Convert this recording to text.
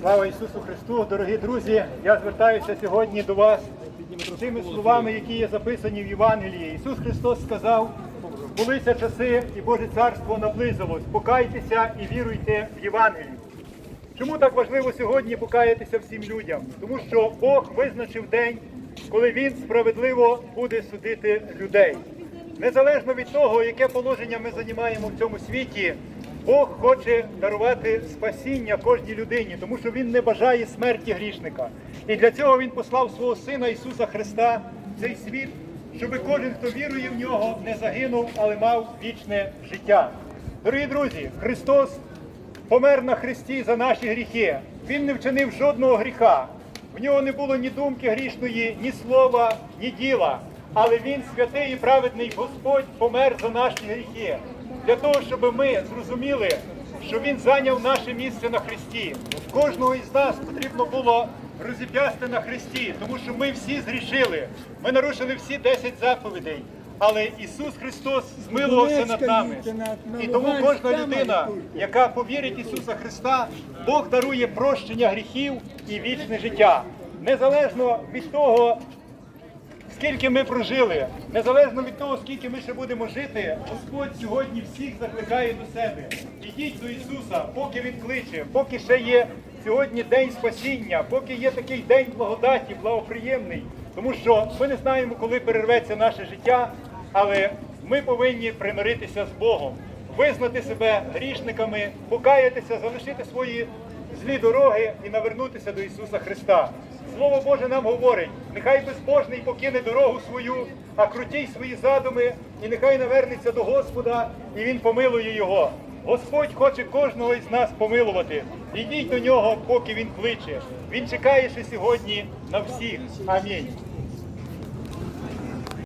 Слава Ісусу Христу, дорогі друзі! Я звертаюся сьогодні до вас тими словами, які є записані в Євангелії. Ісус Христос сказав, булися часи, і Боже Царство наблизилось. Покайтеся і віруйте в Євангелію. Чому так важливо сьогодні покаятися всім людям? Тому що Бог визначив день, коли Він справедливо буде судити людей. Незалежно від того, яке положення ми займаємо в цьому світі, Бог хоче дарувати спасіння кожній людині, тому що Він не бажає смерті грішника. І для цього Він послав свого Сина Ісуса Христа в цей світ, щоб кожен, хто вірує в нього, не загинув, але мав вічне життя. Дорогі друзі, Христос помер на Христі за наші гріхи. Він не вчинив жодного гріха. В нього не було ні думки грішної, ні слова, ні діла. Але він, святий і праведний Господь, помер за наші гріхи. Для того, щоб ми зрозуміли, що Він зайняв наше місце на Христі. Кожного із нас потрібно було розіп'ясти на Христі, тому що ми всі згрішили. Ми нарушили всі 10 заповідей. Але Ісус Христос змилувався над нами. І тому кожна людина, яка повірить Ісуса Христа, Бог дарує прощення гріхів і вічне життя. Незалежно від того, скільки ми прожили, незалежно від того, скільки ми ще будемо жити, Господь сьогодні всіх закликає до себе. Ідіть до Ісуса, поки Він кличе, поки ще є сьогодні день спасіння, поки є такий день благодаті, благоприємний. Тому що ми не знаємо, коли перерветься наше життя, але ми повинні примиритися з Богом, визнати себе грішниками, покаятися, залишити свої злі дороги і навернутися до Ісуса Христа. Слово Боже нам говорить, нехай безбожний покине дорогу свою, а крутій свої задуми, і нехай навернеться до Господа, і Він помилує його. Господь хоче кожного із нас помилувати. Ідіть до нього, поки він кличе. Він чекає ще сьогодні на всіх. Амінь.